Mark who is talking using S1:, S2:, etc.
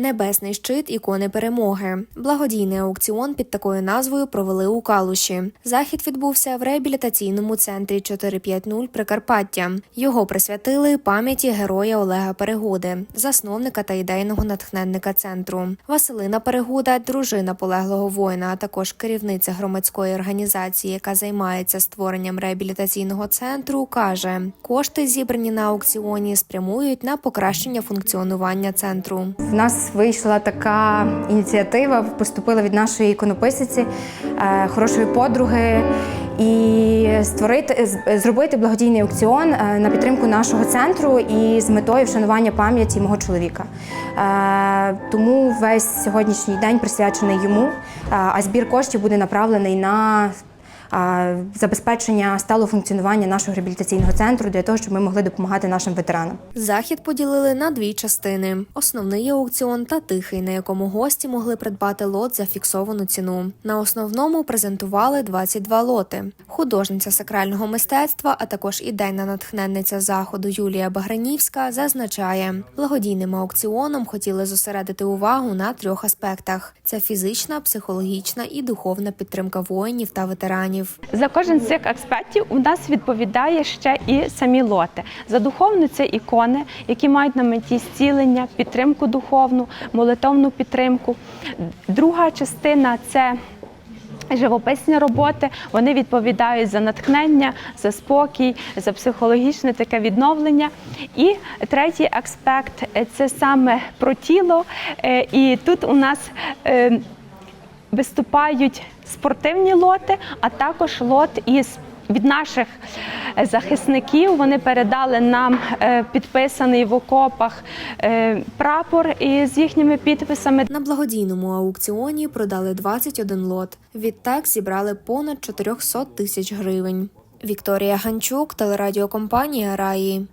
S1: Небесний щит ікони перемоги. Благодійний аукціон під такою назвою провели у Калуші. Захід відбувся в реабілітаційному центрі 450 Прикарпаття. Його присвятили пам'яті героя Олега Перегуди, засновника та ідейного натхненника центру. Василина Перегуда, дружина полеглого воїна, а також керівниця громадської організації, яка займається створенням реабілітаційного центру, каже: кошти, зібрані на аукціоні, спрямують на покращення функціонування центру.
S2: В нас вийшла така ініціатива, поступила від нашої іконописиці, е, хорошої подруги, і створити зробити благодійний аукціон е, на підтримку нашого центру і з метою вшанування пам'яті мого чоловіка. Е, Тому весь сьогоднішній день присвячений йому, а збір коштів буде направлений на забезпечення сталого функціонування нашого реабілітаційного центру для того, щоб ми могли допомагати нашим ветеранам.
S1: Захід поділили на дві частини: основний аукціон та тихий, на якому гості могли придбати лот за фіксовану ціну. На основному презентували 22 лоти. Художниця сакрального мистецтва, а також ідейна натхненниця заходу Юлія Багранівська зазначає, благодійним аукціоном хотіли зосередити увагу на трьох аспектах: це фізична, психологічна і духовна підтримка воїнів та ветеранів.
S3: За кожен з цих аспектів у нас відповідає ще і самі лоти. За духовну це ікони, які мають на меті зцілення, підтримку духовну, молитовну підтримку. Друга частина це Живописні роботи вони відповідають за натхнення, за спокій, за психологічне таке відновлення. І третій аспект це саме про тіло. Е, І тут у нас е, виступають спортивні лоти, а також лот із від наших е, захисників вони передали нам е, підписаний в окопах е, прапор із їхніми підписами.
S1: На благодійному аукціоні продали 21 лот. Відтак зібрали понад 400 тисяч гривень. Вікторія Ганчук, телерадіокомпанія Раї.